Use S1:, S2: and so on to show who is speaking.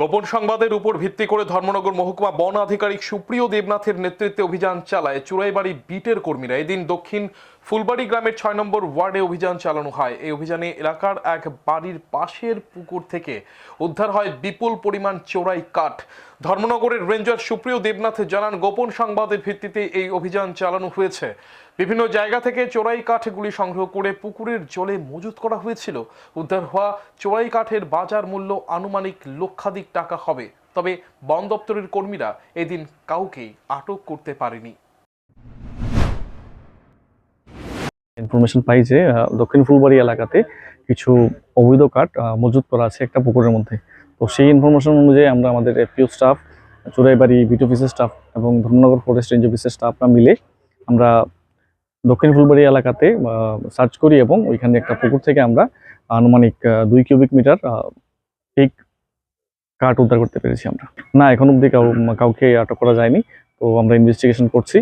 S1: গোপন সংবাদের উপর ভিত্তি করে ধর্মনগর মহকুমা বন আধিকারিক সুপ্রিয় দেবনাথের নেতৃত্বে অভিযান চালায় চুরাইবাড়ি বিটের কর্মীরা। এদিন দক্ষিণ ফুলবাড়ি গ্রামের ছয় নম্বর ওয়ার্ডে অভিযান চালানো হয়। এই অভিযানে এলাকার এক বাড়ির পাশের পুকুর থেকে উদ্ধার হয় বিপুল পরিমাণ চোরাই কাঠ। ধর্মনগরের রেঞ্জার সুপ্রিয় দেবনাথ জানান, গোপন সংবাদের ভিত্তিতে এই অভিযান চালানো হয়েছে। বিভিন্ন জায়গা থেকে চোরাই কাঠগুলি সংগ্রহ করে পুকুরের জলে মজুত করা হয়েছিল। উদ্ধার হওয়া চোরাই কাঠের বাজার মূল্য আনুমানিক লক্ষাধিক টাকা হবে। তবে বন দপ্তরের কর্মীরা এদিন কাউকেই আটক করতে পারেনি।
S2: ইনফরমেশন পাই যে দক্ষিণ ফুলবাড়ি এলাকাতে কিছু অবৈধ কাঠ মজুত করা আছে একটা পুকুরের মধ্যে। তো সেই ইনফরমেশন অনুযায়ী আমরা আমাদের এফপিও স্টাফ চুরাইবাড়ি বিট অফিসের স্টাফ এবং ধর্মনগর ফরেস্ট রেঞ্জ অফিসের স্টাফরা মিলে আমরা দক্ষিণ ফুলবাড়ি এলাকাতে সার্চ করি এবং ওইখানে একটা পুকুর থেকে আমরা আনুমানিক দুই কিউবিক মিটার ঠিক কাঠ উদ্ধার করতে পেরেছি আমরা। না, এখন অবধি কাউ, কাউকে আটক করা যায়নি, তো আমরা ইনভেস্টিগেশন করছি।